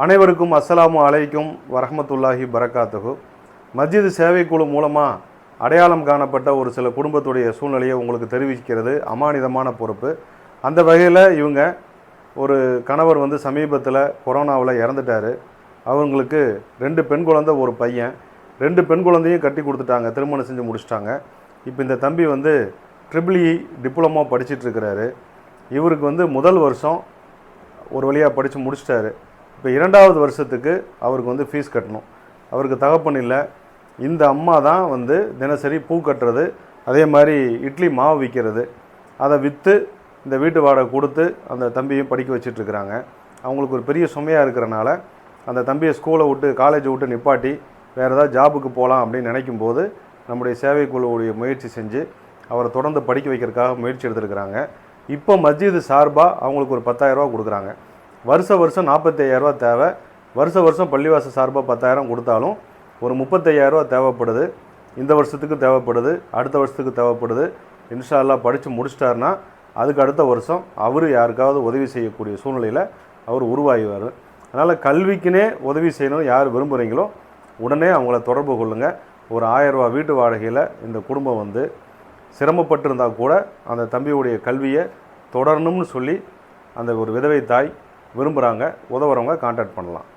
அனைவருக்கும் அஸ்ஸலாமு அலைக்கும் வரஹமத்துல்லாஹி பரக்காத்துகு மஸ்ஜித் சேவைக்குழு மூலமாக அடையாளம் காணப்பட்ட ஒரு சில குடும்பத்துடைய சூழ்நிலையை உங்களுக்கு தெரிவிக்கிறது. அமானிதமான பொறுப்பு. அந்த வகையில் இவங்க ஒரு கணவர் வந்து சமீபத்தில் கொரோனாவில் இறந்துட்டார். அவங்களுக்கு ரெண்டு பெண் குழந்தை ஒரு பையன். ரெண்டு பெண் குழந்தையும் கட்டி கொடுத்துட்டாங்க. திருமணம் செஞ்சு முடிச்சிட்டாங்க. இப்போ இந்த தம்பி வந்து ட்ரிபிள் இ டிப்ளமோ படிச்சிட்டு இருக்கிறாரு. இவருக்கு வந்து முதல் வருஷம் ஒரு வழியாக படித்து முடிச்சிட்டாரு. இப்போ இரண்டாவது வருஷத்துக்கு அவருக்கு வந்து ஃபீஸ் கட்டணும். அவருக்கு தகப்பன் இல்லை. இந்த அம்மா தான் வந்து தினசரி பூ கட்டுறது அதே மாதிரி இட்லி மாவு விற்கிறது. அதை விற்று இந்த வீட்டு வாடகை கொடுத்து அந்த தம்பியும் படிக்க வச்சிட்ருக்கிறாங்க அவங்களுக்கு ஒரு பெரிய சுமையாக இருக்கிறனால அந்த தம்பியை ஸ்கூலை விட்டு காலேஜை விட்டு நிப்பாட்டி வேறு ஏதாவது ஜாபுக்கு போகலாம் அப்படின்னு நினைக்கும் போது நம்முடைய சேவைக்குழுவுடைய முயற்சி செஞ்சு அவரை தொடர்ந்து படிக்க வைக்கிறதுக்காக முயற்சி எடுத்துருக்கிறாங்க. இப்போ மஸ்ஜிது சார்பாக அவங்களுக்கு ஒரு பத்தாயிரரூபா கொடுக்குறாங்க. வருஷ வருஷம் 45000 தேவை. வருஷ வருஷம் பள்ளிவாச சார்பாக பத்தாயிரம் கொடுத்தாலும் ஒரு முப்பத்தையாயிரரூவா தேவைப்படுது. இந்த வருஷத்துக்கு தேவைப்படுது அடுத்த வருஷத்துக்கு தேவைப்படுது. இன்ஷால்லா படித்து முடிச்சிட்டாருன்னா அதுக்கு அடுத்த வருஷம் அவர் யாருக்காவது உதவி செய்யக்கூடிய சூழ்நிலையில் அவர் உருவாகிவார் அதனால் கல்விக்குனே உதவி செய்யணும்னு யார் விரும்புகிறீங்களோ உடனே அவங்கள தொடர்பு கொள்ளுங்கள் ஒரு 1000 வீட்டு வாடகையில் இந்த குடும்பம் வந்து சிரமப்பட்டிருந்தா கூட அந்த தம்பியுடைய கல்வியை தொடரணும்னு சொல்லி அந்த ஒரு விதவை தாய் விரும்புகிறாங்க உதவுறவங்க கான்டாக்ட் பண்ணலாம்.